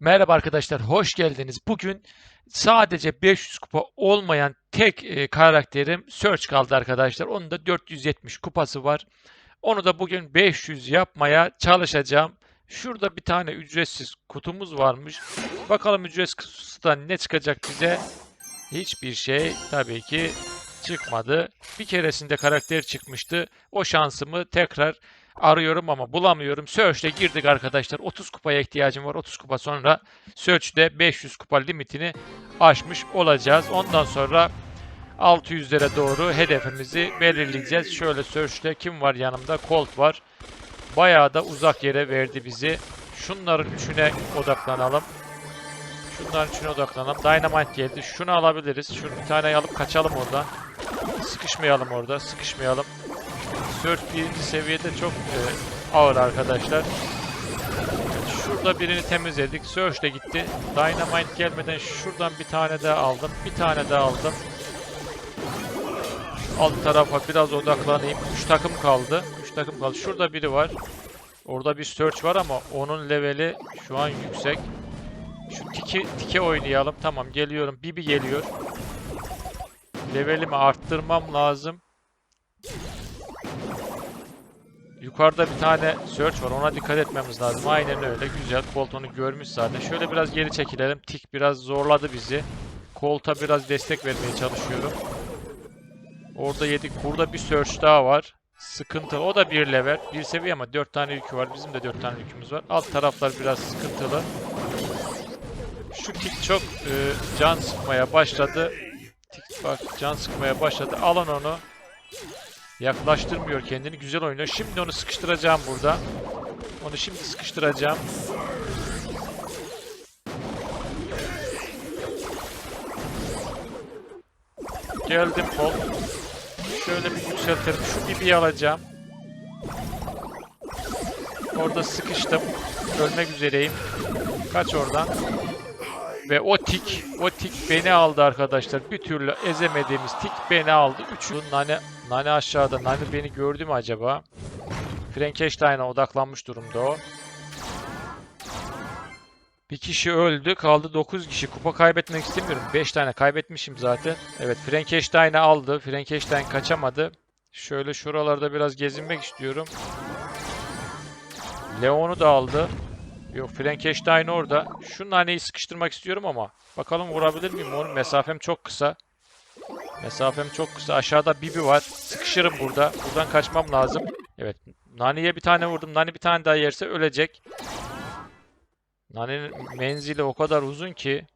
Merhaba arkadaşlar, hoş geldiniz. Bugün sadece 500 kupa olmayan tek e, karakterim Search kaldı arkadaşlar. Onun da 470 kupası var. Onu da bugün 500 yapmaya çalışacağım. Şurada bir tane ücretsiz kutumuz varmış. Bakalım ücretsiz kutudan ne çıkacak bize? Hiçbir şey tabii ki çıkmadı. Bir keresinde karakter çıkmıştı. O şansımı tekrar arıyorum ama bulamıyorum. Search'te girdik arkadaşlar. 30 kupaya ihtiyacım var. 30 kupa sonra Search'te 500 kupa limitini aşmış olacağız. Ondan sonra 600'lere doğru hedefimizi belirleyeceğiz. Şöyle Search'te kim var yanımda? Colt var. Bayağı da uzak yere verdi bizi. Şunların üçüne odaklanalım. Şunların üçüne odaklanalım. Dynamite geldi. Şunu alabiliriz. Şunu bir tane alıp kaçalım oradan. Sıkışmayalım orada. Sıkışmayalım. Surf birinci seviyede çok e, ağır arkadaşlar. Şurada birini temizledik. Surge de gitti. Dynamite gelmeden şuradan bir tane daha aldım. Bir tane daha aldım. Alt tarafa biraz odaklanayım. 3 takım kaldı. 3 takım kaldı. Şurada biri var. Orada bir search var ama onun leveli şu an yüksek. Şu tiki, tike oynayalım. Tamam geliyorum. Bibi geliyor. Levelimi arttırmam lazım. Yukarıda bir tane search var. Ona dikkat etmemiz lazım. Aynen öyle. Güzel. Colt onu görmüş zaten. Şöyle biraz geri çekilelim. Tik biraz zorladı bizi. Colt'a biraz destek vermeye çalışıyorum. Orada yedik. Burada bir search daha var. Sıkıntılı. O da bir level. Bir seviye ama dört tane yükü var. Bizim de dört tane yükümüz var. Alt taraflar biraz sıkıntılı. Şu tik çok e, can sıkmaya başladı. Tik bak can sıkmaya başladı. Alın onu. Yaklaştırmıyor kendini. Güzel oynuyor. Şimdi onu sıkıştıracağım burada. Onu şimdi sıkıştıracağım. Geldim kol. Şöyle bir yükseltelim. Şu bibiyi alacağım. Orada sıkıştım. Ölmek üzereyim. Kaç oradan. Ve o tik, o tik beni aldı arkadaşlar. Bir türlü ezemediğimiz tik beni aldı. Üçü nane, nane aşağıda. Nane beni gördü mü acaba? Frankenstein'a odaklanmış durumda o. Bir kişi öldü. Kaldı 9 kişi. Kupa kaybetmek istemiyorum. 5 tane kaybetmişim zaten. Evet Frankenstein'ı aldı. Frankenstein kaçamadı. Şöyle şuralarda biraz gezinmek istiyorum. Leon'u da aldı. Yok Frankenstein orada. Şu naneyi sıkıştırmak istiyorum ama. Bakalım vurabilir miyim onu? Mesafem çok kısa. Mesafem çok kısa. Aşağıda Bibi var. Sıkışırım burada. Buradan kaçmam lazım. Evet. Nani'ye bir tane vurdum. Nani bir tane daha yerse ölecek. Nani'nin menzili o kadar uzun ki.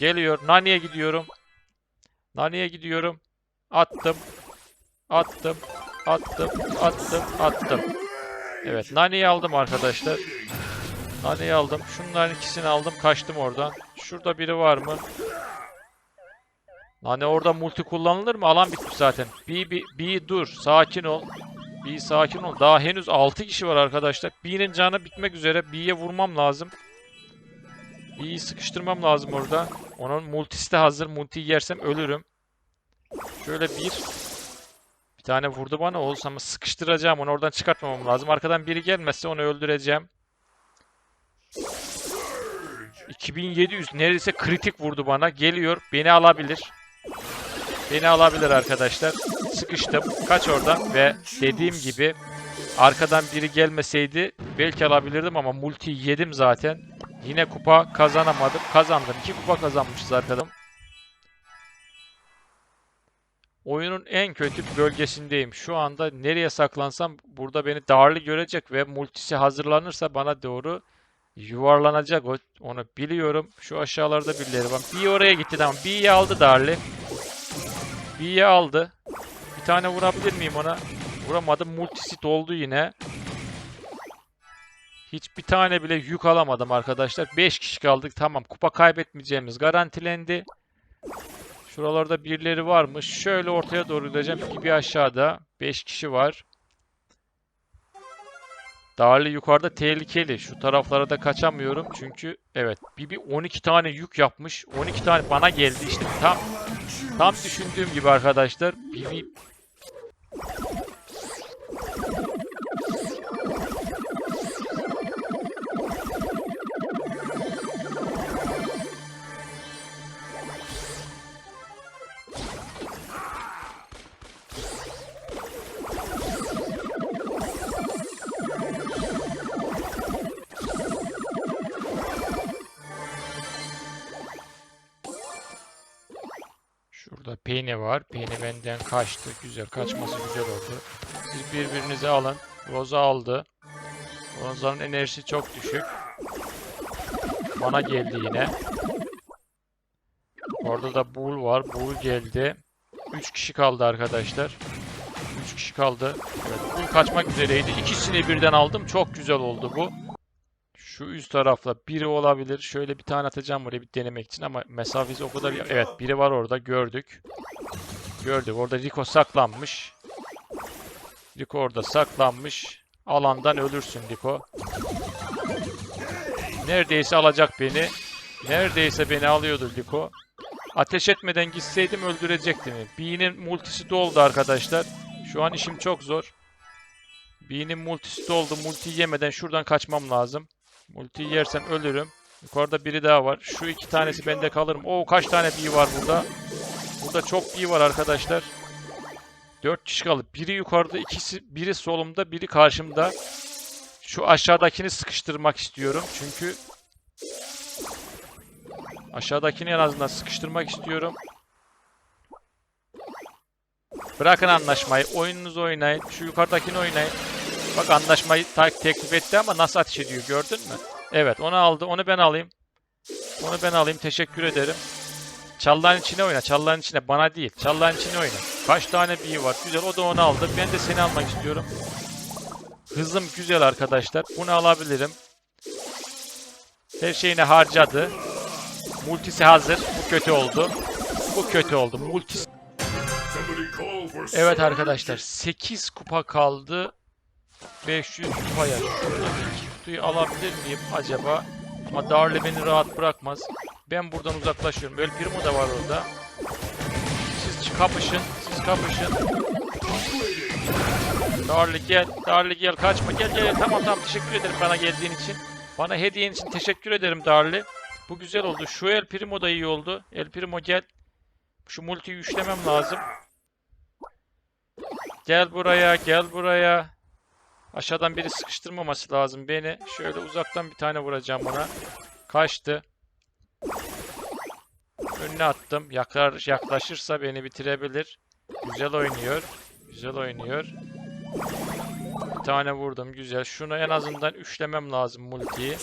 Geliyor. Nani'ye gidiyorum. Nani'ye gidiyorum. Attım. Attım. Attım. Attım. Attım. Evet. Nani'yi aldım arkadaşlar. Naneyi aldım. Şunların ikisini aldım. Kaçtım oradan. Şurada biri var mı? Nane orada multi kullanılır mı? Alan bitmiş zaten. Bir, bir, bir dur. Sakin ol. Bir sakin ol. Daha henüz 6 kişi var arkadaşlar. B'nin canı bitmek üzere. B'ye vurmam lazım. B'yi sıkıştırmam lazım orada. Onun multisi de hazır. Multiyi yersem ölürüm. Şöyle bir. Bir tane vurdu bana. Olsa ama sıkıştıracağım. Onu oradan çıkartmamam lazım. Arkadan biri gelmezse onu öldüreceğim. 2700 neredeyse kritik vurdu bana. Geliyor. Beni alabilir. Beni alabilir arkadaşlar. Sıkıştım. Kaç oradan ve dediğim gibi arkadan biri gelmeseydi belki alabilirdim ama multi yedim zaten. Yine kupa kazanamadım. Kazandım. 2 kupa kazanmışız arkadaşım. Oyunun en kötü bölgesindeyim. Şu anda nereye saklansam burada beni darlı görecek ve multisi hazırlanırsa bana doğru yuvarlanacak o. Onu biliyorum. Şu aşağılarda birileri var. Bir oraya gitti tamam. B'yi aldı Darli. B'yi aldı. Bir tane vurabilir miyim ona? Vuramadım. Multisi doldu yine. Hiçbir tane bile yük alamadım arkadaşlar. 5 kişi kaldık. Tamam. Kupa kaybetmeyeceğimiz garantilendi. Şuralarda birileri varmış. Şöyle ortaya doğru gideceğim. Bir aşağıda. 5 kişi var. Darlı yukarıda tehlikeli. Şu taraflara da kaçamıyorum. Çünkü evet Bibi 12 tane yük yapmış. 12 tane bana geldi. İşte tam tam düşündüğüm gibi arkadaşlar. Bibi Burada Penny var. Penny benden kaçtı. Güzel. Kaçması güzel oldu. Siz birbirinizi alın. Rosa aldı. Rosa'nın enerjisi çok düşük. Bana geldi yine. Orada da Bull var. Bull geldi. 3 kişi kaldı arkadaşlar. 3 kişi kaldı. Evet, Bull kaçmak üzereydi. İkisini birden aldım. Çok güzel oldu bu. Şu üst tarafta biri olabilir. Şöyle bir tane atacağım buraya bir denemek için ama mesafesi o kadar... Evet biri var orada gördük. Gördük. Orada Rico saklanmış. Rico orada saklanmış. Alandan ölürsün Rico. Neredeyse alacak beni. Neredeyse beni alıyordu Rico. Ateş etmeden gitseydim öldürecekti mi? B'nin multisi doldu arkadaşlar. Şu an işim çok zor. B'nin multisi doldu. Multi yemeden şuradan kaçmam lazım. Multi yersem ölürüm. Yukarıda biri daha var. Şu iki tanesi bende kalır mı? Oo kaç tane B var burada? Burada çok B var arkadaşlar. Dört kişi kaldı. Biri yukarıda, ikisi biri solumda, biri karşımda. Şu aşağıdakini sıkıştırmak istiyorum. Çünkü aşağıdakini en azından sıkıştırmak istiyorum. Bırakın anlaşmayı. Oyununuzu oynayın. Şu yukarıdakini oynayın. Bak anlaşmayı ta- teklif etti ama nasıl ateş ediyor gördün mü? Evet onu aldı. Onu ben alayım. Onu ben alayım. Teşekkür ederim. Çalların içine oyna. Çalların içine. Bana değil. Çalların içine oyna. Kaç tane bir var. Güzel. O da onu aldı. Ben de seni almak istiyorum. Hızım güzel arkadaşlar. Bunu alabilirim. Her şeyini harcadı. Multisi hazır. Bu kötü oldu. Bu kötü oldu. Multisi Evet arkadaşlar 8 kupa kaldı. 500 kupaya. Kutuyu alabilir miyim acaba? Ama Darle beni rahat bırakmaz. Ben buradan uzaklaşıyorum. El Primo da var orada. Siz kapışın. Siz kapışın. Darle gel. Darle gel. Kaçma. Gel gel. Tamam tamam. Teşekkür ederim bana geldiğin için. Bana hediyen için teşekkür ederim Darle. Bu güzel oldu. Şu El Primo da iyi oldu. El Primo gel. Şu multiyi üçlemem lazım. Gel buraya, gel buraya. Aşağıdan biri sıkıştırmaması lazım beni. Şöyle uzaktan bir tane vuracağım ona. Kaçtı. Önüne attım. Yaklar, yaklaşırsa beni bitirebilir. Güzel oynuyor. Güzel oynuyor. Bir tane vurdum. Güzel. Şunu en azından üçlemem lazım multiyi.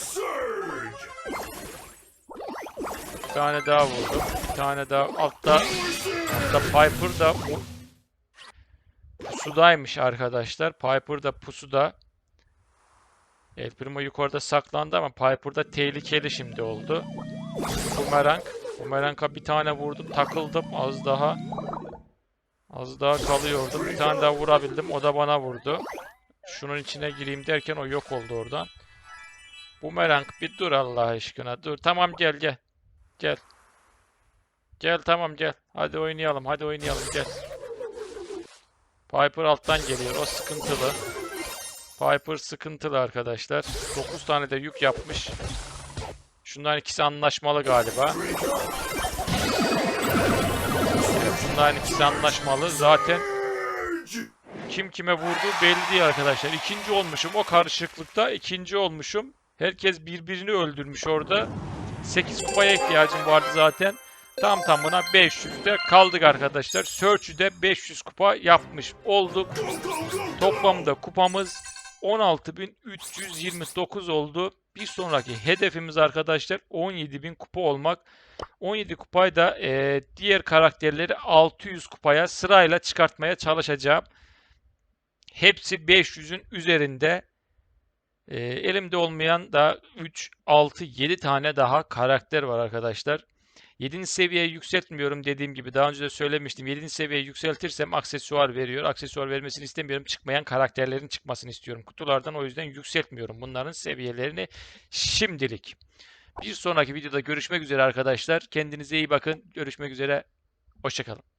Bir tane daha vurdum. Bir tane daha. Altta, altta Piper da pusudaymış arkadaşlar. Piper da pusuda. El Primo yukarıda saklandı ama Piper da tehlikeli şimdi oldu. Bumerang. Bumerang'a bir tane vurdum. Takıldım az daha. Az daha kalıyordum. Bir tane daha vurabildim. O da bana vurdu. Şunun içine gireyim derken o yok oldu oradan. Bumerang bir dur Allah aşkına. Dur. Tamam gel gel. Gel. Gel tamam gel. Hadi oynayalım. Hadi oynayalım gel. Piper alttan geliyor. O sıkıntılı. Piper sıkıntılı arkadaşlar. 9 tane de yük yapmış. Şunların ikisi anlaşmalı galiba. Şunların ikisi anlaşmalı. Zaten kim kime vurdu belli değil arkadaşlar. İkinci olmuşum. O karışıklıkta ikinci olmuşum. Herkes birbirini öldürmüş orada. 8 kupaya ihtiyacım vardı zaten. Tam tamına 500'de kaldık arkadaşlar. Search'ü de 500 kupa yapmış olduk. Toplamda kupamız 16.329 oldu. Bir sonraki hedefimiz arkadaşlar 17.000 kupa olmak. 17 kupayı da e, diğer karakterleri 600 kupaya sırayla çıkartmaya çalışacağım. Hepsi 500'ün üzerinde. E, elimde olmayan da 3, 6, 7 tane daha karakter var arkadaşlar. 7. seviyeye yükseltmiyorum dediğim gibi daha önce de söylemiştim. 7. seviyeye yükseltirsem aksesuar veriyor. Aksesuar vermesini istemiyorum. Çıkmayan karakterlerin çıkmasını istiyorum kutulardan. O yüzden yükseltmiyorum bunların seviyelerini şimdilik. Bir sonraki videoda görüşmek üzere arkadaşlar. Kendinize iyi bakın. Görüşmek üzere. Hoşçakalın.